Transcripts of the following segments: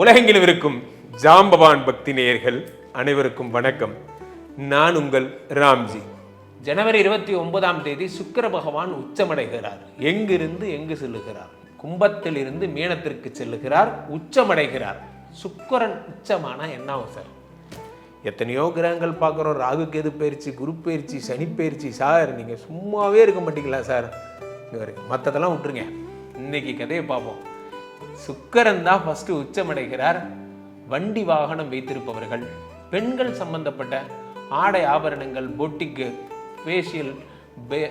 உலகெங்கிலும் இருக்கும் ஜாம்பவான் பக்தி நேயர்கள் அனைவருக்கும் வணக்கம். நான் உங்கள் ராம்ஜி. ஜனவரி இருபத்தி ஒன்பதாம் தேதி சுக்கர பகவான் உச்சமடைகிறார். எங்கிருந்து எங்கு செல்லுகிறார்? கும்பத்திலிருந்து மீனத்திற்கு செல்லுகிறார் உச்சமடைகிறார். சுக்கரன் உச்சமானா என்ன ஆகும் சார்? எத்தனையோ கிரகங்கள் பார்க்குறோம். ராகு கேது பயிற்சி குரு பயிற்சி சனி பயிற்சி. சார் நீங்கள் சும்மாவே இருக்க மாட்டீங்களா சார்? இவர் மற்றதெல்லாம் விட்டுருங்க. இன்னைக்கு கதையை பார்ப்போம். சுக்கரன் தான் ஃபஸ்ட்டு உச்சமடைகிறார். வண்டி வாகனம் வைத்திருப்பவர்கள் பெண்கள் சம்பந்தப்பட்ட ஆடை ஆபரணங்கள் பொட்டிக்கு ஃபேஷியல்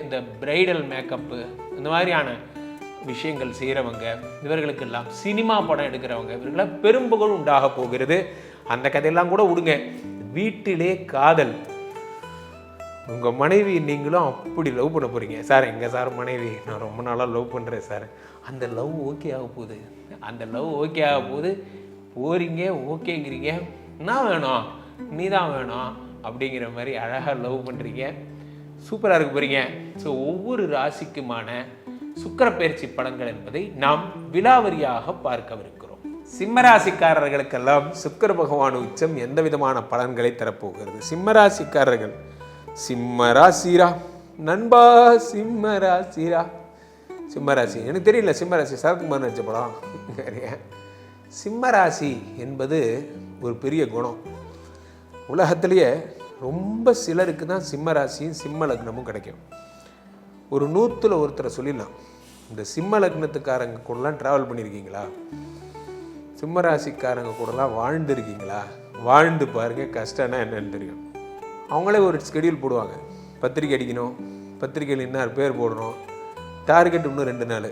இந்த பிரைடல் மேக்கப்பு இந்த மாதிரியான விஷயங்கள் செய்கிறவங்க இவர்களுக்கெல்லாம் சினிமா படம் எடுக்கிறவங்க இவர்களை பெரும்புகழ் உண்டாக போகிறது. அந்த கதையெல்லாம் கூட விடுங்க. வீட்டிலே காதல் உங்கள் மனைவி நீங்களும் அப்படி லவ் பண்ண போகிறீங்க சார் எங்கே சார் மனைவி நான் ரொம்ப நாளாக லவ் பண்ணுறேன் சார். அந்த லவ் ஓகே ஆக போகுது. அந்த லவ் ஓகே ஆக போகுது. போகிறீங்க ஓகேங்கிறீங்க என்ன வேணும். நீ தான் வேணும். அப்படிங்கிற மாதிரி அழகாக லவ் பண்ணுறீங்க சூப்பராக இருக்க போகிறீங்க ஸோ ஒவ்வொரு ராசிக்குமான சுக்கிர பயிற்சி படங்கள் என்பதை நாம் விலாவரியாக பார்க்கவிருக்கிறோம். சிம்மராசிக்காரர்களுக்கெல்லாம் சுக்கிர பகவான் உச்சம் எந்த விதமான பலன்களை தரப்போகிறது? சிம்மராசிக்காரர்கள் சிம்மராசிரா. நண்பா சிம்மராசிரா. சிம்மராசி. எனக்கு தெரியல சிம்மராசி. சரத்குமார் நடிச்ச படம். சிம்மராசி என்பது ஒரு பெரிய குணம். உலகத்திலேயே ரொம்ப சிலருக்கு தான் சிம்மராசியும் சிம்ம லக்னமும் கிடைக்கும். ஒரு நூற்றில் ஒருத்தரை சொல்லிடலாம். இந்த சிம்ம லக்னத்துக்காரங்க கூடலாம் ட்ராவல் பண்ணியிருக்கீங்களா சிம்ம ராசிக்காரங்க கூடலாம் வாழ்ந்துருக்கீங்களா? வாழ்ந்து பாருங்க கஷ்டம்னா என்னன்னு தெரியும். அவங்களே ஒரு ஸ்கெடியூல் போடுவாங்க. பத்திரிக்கை அடிக்கணும் பத்திரிக்கையில் இன்னார் பேர் போடணும். டார்கெட் இன்னும் ரெண்டு நாள்.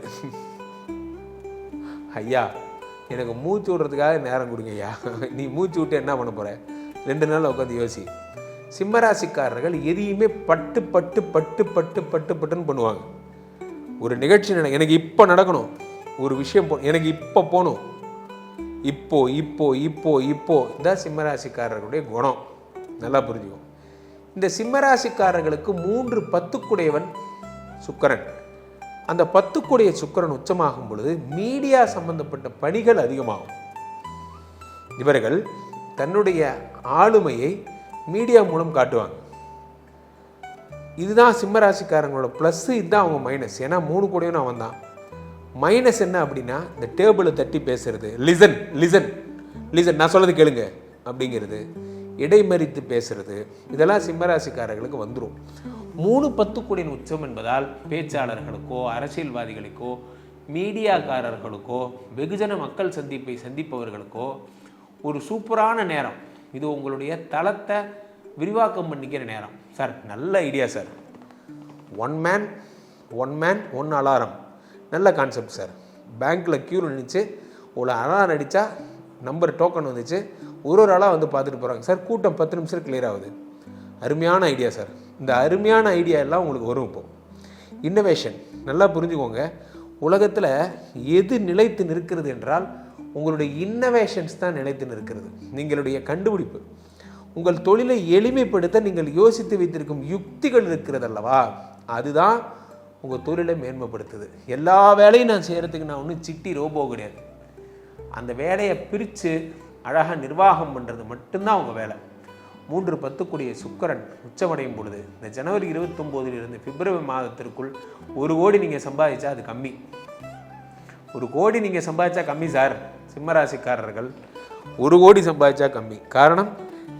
ஐயா எனக்கு மூச்சு விடுறதுக்காக நேரம் கொடுங்க ஐயா. நீ மூச்சு விட்டு என்ன பண்ண போகிற ரெண்டு நாள் உட்காந்து யோசி. சிம்மராசிக்காரர்கள் எதையுமே பட்டு பட்டு பட்டு பட்டு பட்டு பட்டுன்னு பண்ணுவாங்க. ஒரு நிகழ்ச்சி நட எனக்கு இப்போ நடக்கணும். ஒரு விஷயம் போ எனக்கு இப்போ போகணும் இப்போ இப்போ இப்போ இப்போ. இதான் சிம்மராசிக்காரர்களுடைய குணம். நல்லா புரிஞ்சுக்கும் இந்த சிம்மராசிக்காரர்களுக்கு மூன்று பத்துக்குடையவன் சுக்கரன். அந்த பத்துக்குடைய சுக்கரன் உச்சமாகும் பொழுது மீடியா சம்பந்தப்பட்ட பணிகள் அதிகமாகும். இவர்கள் தன்னுடைய ஆளுமையை மீடியா மூலம் காட்டுவாங்க. இதுதான் சிம்மராசிக்காரங்களோட ப்ளஸ்ஸு இதுதான் அவங்க மைனஸ் ஏன்னா மூணு கூடையும் அவன் தான். மைனஸ் என்ன அப்படின்னா இந்த டேபிளை தட்டி பேசுறது. லிசன் லிசன் லிசன் நான் சொல்லது கேளுங்க அப்படிங்கிறது. இடைமறித்து பேசுறது இதெல்லாம் சிம்மராசிக்காரர்களுக்கு வந்துடும் மூணு பத்து கோடியின் உச்சம் என்பதால் பேச்சாளர்களுக்கோ அரசியல்வாதிகளுக்கோ மீடியாக்காரர்களுக்கோ வெகுஜன மக்கள் சந்திப்பை சந்திப்பவர்களுக்கோ ஒரு சூப்பரான நேரம். இது உங்களுடைய தளத்தை விரிவாக்கம் பண்ணிக்கிற நேரம். சார் நல்ல idea sir. One man one man one alarm நல்ல கான்செப்ட் சார். பேங்க்கில் க்யூவில் நின்றுச்சு ஒரு அலாரம் அடித்தா நம்பர் டோக்கன் வந்துச்சு. ஒரு ஒரு ஆளாக வந்து பார்த்துட்டு போகிறாங்க சார் கூட்டம் பத்து நிமிஷம் கிளியர் ஆகுது. அருமையான ஐடியா சார். இந்த அருமையான ஐடியா எல்லாம் உங்களுக்கு வரும் இப்போ. இன்னோவேஷன் நல்லா புரிஞ்சுக்கோங்க. உலகத்தில் எது நிலைத்து நிற்கிறது என்றால் உங்களுடைய இன்னோவேஷன்ஸ் தான் நிலைத்து நிற்கிறது. நீங்களுடைய கண்டுபிடிப்பு. உங்கள் தொழிலை எளிமைப்படுத்த நீங்கள் யோசித்து வைத்திருக்கும் யுக்திகள் இருக்கிறது அல்லவா அதுதான் உங்கள் தொழிலை மேன்மைப்படுத்துது. எல்லா வேலையும் நான் செய்கிறதுக்கு நான் ஒன்றும் சிட்டி ரோபோ கிடையாது. அந்த வேலையை பிரித்து அழகாக நிர்வாகம் பண்ணுறது மட்டும்தான் உங்கள் வேலை. மூன்று பத்துக்குடிய சுக்கரன் உச்சமடையும் பொழுது இந்த ஜனவரி இருபத்தொம்போதிலிருந்து பிப்ரவரி மாதத்திற்குள் ஒரு கோடி நீங்கள் சம்பாதிச்சா அது கம்மி. ஒரு கோடி நீங்கள் சம்பாதிச்சா கம்மி சார். சிம்மராசிக்காரர்கள் ஒரு கோடி சம்பாதிச்சா கம்மி. காரணம்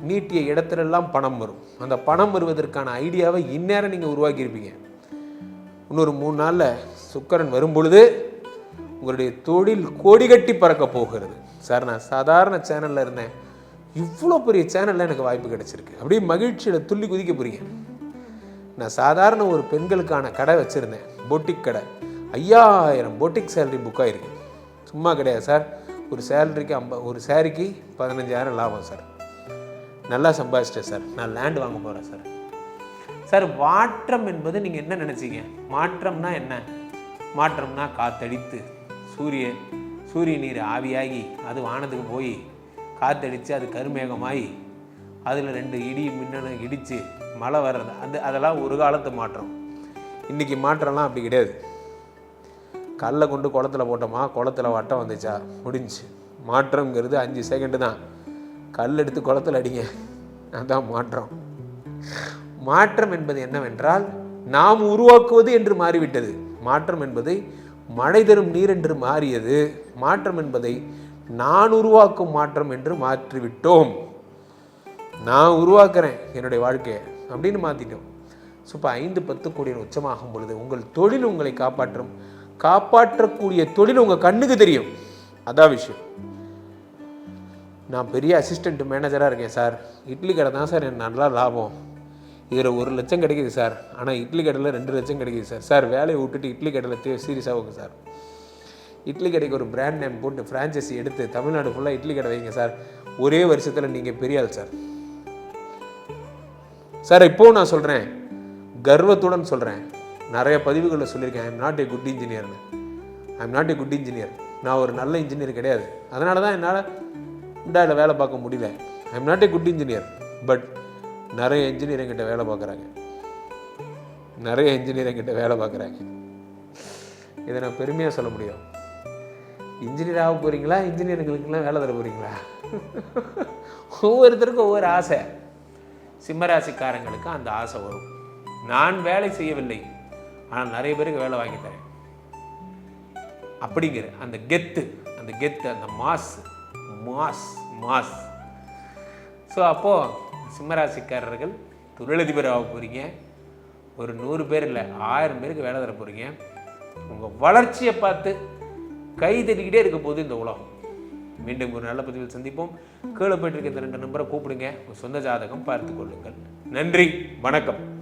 நீட்டிய இடத்துலலாம் பணம் வரும். அந்த பணம் வருவதற்கான ஐடியாவை இந்நேரம் நீங்கள் உருவாக்கியிருப்பீங்க. இன்னொரு மூணு நாளில் சுக்கரன் வரும் பொழுது உங்களுடைய தொழில் கோடி கட்டி பறக்க போகிறது. சார் நான் சாதாரண சேனலில் இருந்தேன். இவ்வளோ பெரிய சேனலில் எனக்கு வாய்ப்பு கிடைச்சிருக்கு. அப்படியே மகிழ்ச்சியில் துள்ளி குதிக்க போகிறீங்க நான் சாதாரண ஒரு பெண்களுக்கான கடை வச்சுருந்தேன். பொட்டிக் கடை. ஐயாயிரம் பொட்டிக் சேலரி புக் ஆகிருக்கு சும்மா கிடையாது சார். ஒரு சேலரிக்கு ஐம்ப ஒரு சேரீக்கு பதினஞ்சாயிரம் லாபம் சார். நல்லா சம்பாதிச்சிட்டேன் சார். நான் லேண்ட் வாங்க போகிறேன் சார். சார் மாற்றம் என்பது நீங்கள் என்ன நினச்சிங்க? மாற்றம்னா என்ன? மாற்றம்னா காத்தடித்து சூரியன் சூரிய நீர் ஆவியாகி அது வானத்துக்கு போய் காற்றடித்து அது கருமேகமாகி அதில் ரெண்டு இடி மின்னணு இடித்து மழை வர்றது. அது அதெல்லாம் ஒரு காலத்து மாற்றம். இன்றைக்கி மாற்றம்லாம் அப்படி கிடையாது. கல்லை கொண்டு குளத்துல போட்டோமா? குளத்துல வட்டம் வந்துச்சா? முடிஞ்சு. மாற்றம்ங்கிறது அஞ்சு செகண்டு தான். கல் எடுத்து குளத்தில் அடிங்க. அதுதான் மாற்றம். மாற்றம் என்பது என்னவென்றால் நாம் உருவாக்குவது என்று மாறிவிட்டது. மாற்றம் என்பது மழை தரும் நீர் என்று மாறியது மாற்றம் என்பதை நான் உருவாக்கும் மாற்றம் என்று மாற்றிவிட்டோம். நான் உருவாக்குறேன் என்னுடைய வாழ்க்கையை அப்படின்னு மாற்றிட்டோம் ஸோ இப்போ ஐந்து பத்து கோடியின் உச்சமாகும் பொழுது உங்கள் தொழில் உங்களை காப்பாற்றும் காப்பாற்றக்கூடிய தொழில் உங்கள் கண்ணுக்கு தெரியும். அதான் விஷயம். நான் பெரிய அசிஸ்டண்ட் மேனேஜராக இருக்கேன் சார். இட்லி கடை தான் சார் எனக்கு நல்லா லாபம். இதில் ஒரு லட்சம் கிடைக்குது சார். ஆனால் இட்லி கடையில் ரெண்டு லட்சம் கிடைக்குது சார். சார் வேலையை விட்டுட்டு இட்லி கடையில் சீரியஸாக வைங்க சார். இட்லி கடைக்கு ஒரு பிராண்ட் நேம் போட்டு ஃப்ரான்ச்சைசி எடுத்து தமிழ்நாடு ஃபுல்லாக இட்லி கடை வைங்க சார். ஒரே வருஷத்தில் நீங்கள் பெரியாள் சார். சார் இப்போவும் நான் சொல்கிறேன் கர்வத்துடன் சொல்கிறேன் நிறைய பதிவுகளில் சொல்லியிருக்கேன். I'm not a good இன்ஜினியர்னு I'm not a good engineer நான் ஒரு நல்ல இன்ஜினியர் கிடையாது. அதனால தான் என்னால் இண்டாவில் வேலை பார்க்க முடியல. I'm not a good engineer but நிறைய இன்ஜினியரிங் கிட்ட வேலை பார்க்குறாங்க. நிறைய இன்ஜினியரிங் கிட்ட வேலை பார்க்குறாங்க. இதை நான் பெருமையாக சொல்ல முடியும். இன்ஜினியர் ஆக போகிறீங்களா இன்ஜினியருங்களுக்கெல்லாம் வேலை தர போகிறீங்களா ஒவ்வொருத்தருக்கும் ஒவ்வொரு ஆசை. சிம்மராசிக்காரங்களுக்கு அந்த ஆசை வரும். நான் வேலை செய்யவில்லை. ஆனால் நிறைய பேருக்கு வேலை வாங்கி தரேன். அப்படிங்கிற அந்த கெத்து அந்த கெத்து அந்த மாஸ் மாஸ் மாஸ் ஸோ அப்போது சிம்மராசிக்காரர்கள் தொழிலதிபர் ஆக போகிறீங்க ஒரு நூறு பேர் இல்லை ஆயிரம் பேருக்கு வேலை தர போகிறீங்க உங்கள் வளர்ச்சியை பார்த்து கை தட்டிக்கிட்டே இருக்க போது இந்த உலகம். மீண்டும் ஒரு நல்ல பதிவில் சந்திப்போம். கீழே போயிட்டு இருக்க இந்த ரெண்டு நம்பரை கூப்பிடுங்க. உங்கள் சொந்த ஜாதகம் பார்த்து கொள்ளுங்கள். நன்றி வணக்கம்.